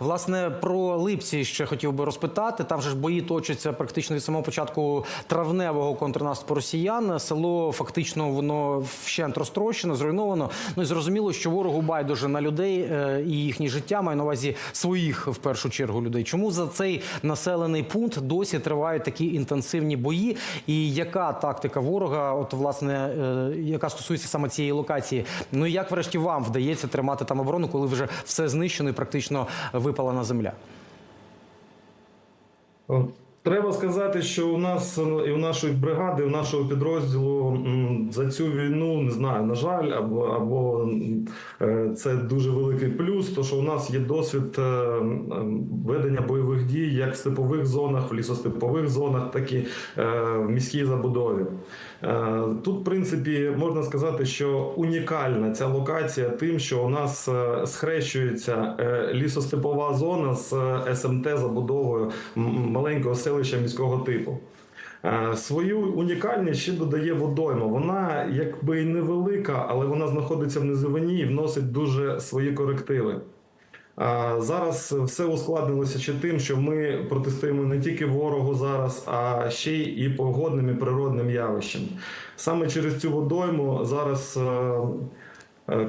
Власне, про Липці ще хотів би розпитати. Там же ж бої точаться практично від самого початку травневого контрнаступу росіян. Село фактично воно вщент розтрощено, зруйновано. Ну і зрозуміло, що ворогу байдуже на людей е, і їхні життя маю на увазі своїх в першу чергу людей. Чому за цей населений пункт досі тривають такі інтенсивні бої? І яка тактика ворога? От власне, е, яка стосується саме цієї локації? Ну і як врешті вам вдається тримати там оборону, коли вже все знищено і практично випалена земля? Треба сказати, що у нас е, і у нашої бригади, і у нашого підрозділу за цю війну не знаю, на жаль, або або е, це дуже великий плюс. То що у нас є досвід е, ведення бойових дій як в степових зонах, в лісостепових зонах, так і е, в міській забудові. Е, Тут, в принципі, можна сказати, що унікальна ця локація тим, що у нас схрещується лісостепова зона з СМТ забудовою маленького селища міського типу. Е, Свою унікальність ще додає водойма. Вона якби й невелика, але вона знаходиться в низовині і вносить дуже свої корективи. Зараз все ускладнилося ще тим, що ми протистоїмо не тільки ворогу зараз, а ще й і погодним і природним явищам. Саме через цю водойму зараз е, е,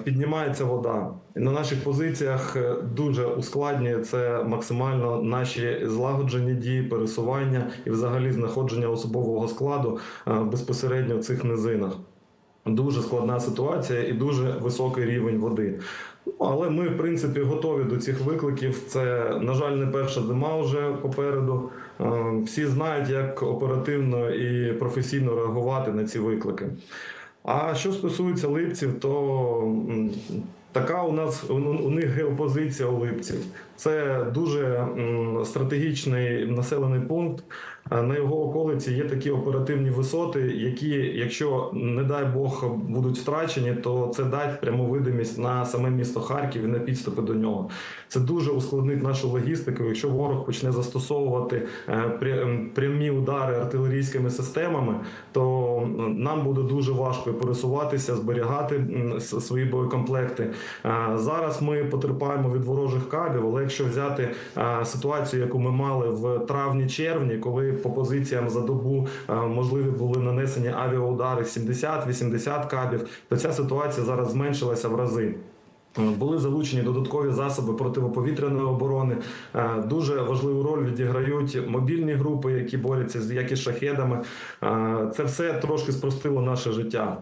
піднімається вода. На наших позиціях е, дуже ускладнює це максимально наші злагоджені дії, пересування і взагалі знаходження особового складу е, безпосередньо в цих низинах. Дуже складна ситуація і дуже високий рівень води. Ну, але ми, в принципі, готові до цих викликів. Це, на жаль, не перша зима вже попереду. Е, Всі знають, як оперативно і професійно реагувати на ці виклики. А що стосується липців, то така у нас у, них геопозиція у липців. Це дуже стратегічний населений пункт. На його околиці є такі оперативні висоти, які, якщо не дай Бог будуть втрачені, то це дасть пряму видимість на саме місто Харків і на підступи до нього. Це дуже ускладнить нашу логістику. Якщо ворог почне застосовувати е, прямі удари артилерійськими системами, то нам буде дуже важко пересуватися, зберігати свої боєкомплекти. Е, Зараз ми потерпаємо від ворожих кабів, але якщо взяти е, ситуацію, яку ми мали в травні-червні, коли по позиціям за добу е, можливі були нанесені авіаудари 70-80 кабів, то ця ситуація зараз зменшилася в рази. Були залучені додаткові засоби противоповітряної оборони. Дуже важливу роль відіграють мобільні групи, які борються з як із шахедами. Це все трошки спростило наше життя.